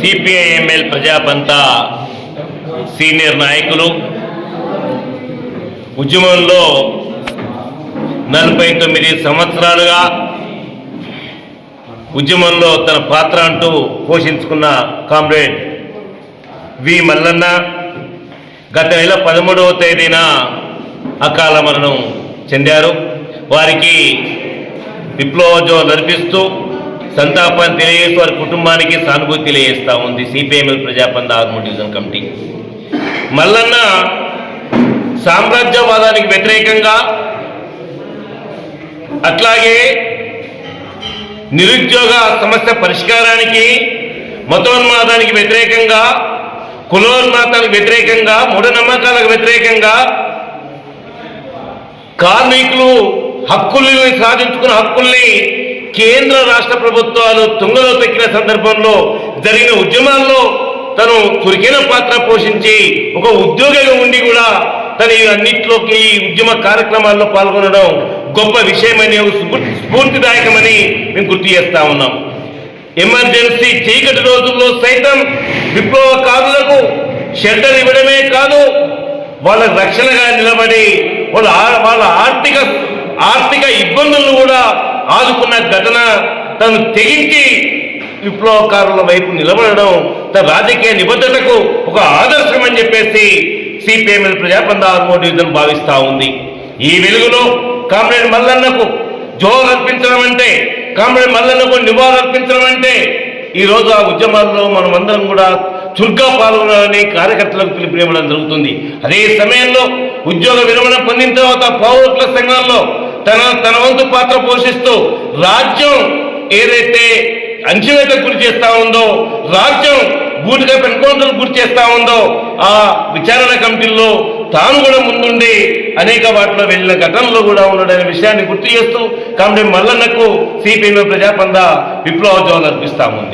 CPIML ప్రజాపంత senior నాయకులు. ఉద్యమంలో నలభై తొమ్మిది సంవత్సరాలుగా ఉద్యమంలో తన పాత్ర అంటూ పోషించుకున్న కామ్రేడ్ వి మల్లన్న గత నెల పదమూడవ తేదీన అకాల మరణం చెందారు. వారికి విప్లవోద్యమం నడిపిస్తూ సంతాపం తెలియజేస్తూ వారి కుటుంబానికి సానుభూతి తెలియజేస్తూ ఉంది CPML ప్రజాపంద Armoor division committee. Mallanna సామ్రాజ్యవాదానికి వ్యతిరేకంగా అట్లాగే నిరుద్యోగ సమస్య పరిష్కారానికి మతోన్మాదానికి వ్యతిరేకంగా కులోన్మాదానికి వ్యతిరేకంగా మూఢనమ్మకాలకు వ్యతిరేకంగా కార్మికులు హక్కుల్ని సాధించుకున్న హక్కుల్ని కేంద్ర రాష్ట్ర ప్రభుత్వాలు తుంగలో తొక్కిన సందర్భంలో జరిగిన ఉద్యమాల్లో తను చురికైన పాత్ర పోషించి ఒక ఉద్యోగిగా ఉండి కూడా తను ఈ అన్నిట్లోకి ఈ ఉద్యమ కార్యక్రమాల్లో పాల్గొనడం గొప్ప విషయమని ఒక స్ఫూర్తిదాయకమని మేము గుర్తు చేస్తా ఉన్నాం. ఎమర్జెన్సీ చీకటి రోజుల్లో సైతం విప్లవకారులకు షెల్టర్ ఇవ్వడమే కాదు వాళ్ళ రక్షణగా నిలబడి వాళ్ళ వాళ్ళ ఆర్థిక ఆర్థిక ఇబ్బందులను కూడా ఆదుకున్న ఘటన తను తెగించి విప్లవకారుల వైపు నిలబడడం తన రాజకీయ నిబద్ధతకు ఒక ఆదర్శం అని చెప్పేసి సిపిఎంఎల్ ప్రజాపంద ఆర్మో డివిజన్ భావిస్తూ ఉంది. ఈ వెలుగులో కామ్రేడ్ మల్లన్నకు జోహర్ అర్పించడం అంటే కామ్రేడ్ మల్లన్నకు నివాళులు అర్పించడం అంటే ఈరోజు ఆ ఉద్యమాల్లో మనం అందరం కూడా చురుగ్గా పాల్గొనాలని కార్యకర్తలకు పిలుపునివ్వడం జరుగుతుంది. అదే సమయంలో ఉద్యోగ విరమణ పొందిన తర్వాత పౌరుల సంఘాల్లో తన తన వంతు పాత్ర పోషిస్తూ రాజ్యం ఏదైతే అంచవేతకు గురి చేస్తా ఉందో రాజ్యం గూటిగా ఎన్కౌంటర్లకు గుర్తు చేస్తా ఉందో ఆ విచారణ కమిటీల్లో తాను కూడా ముందుండి అనేక వాటిలో వెళ్ళిన ఘటనలో కూడా ఉన్నాడనే విషయాన్ని గుర్తు చేస్తూ కాబట్టి మల్లన్నకు సిపిఎం ప్రజాపంద విప్లవోద్యమాలు అర్పిస్తా ఉంది.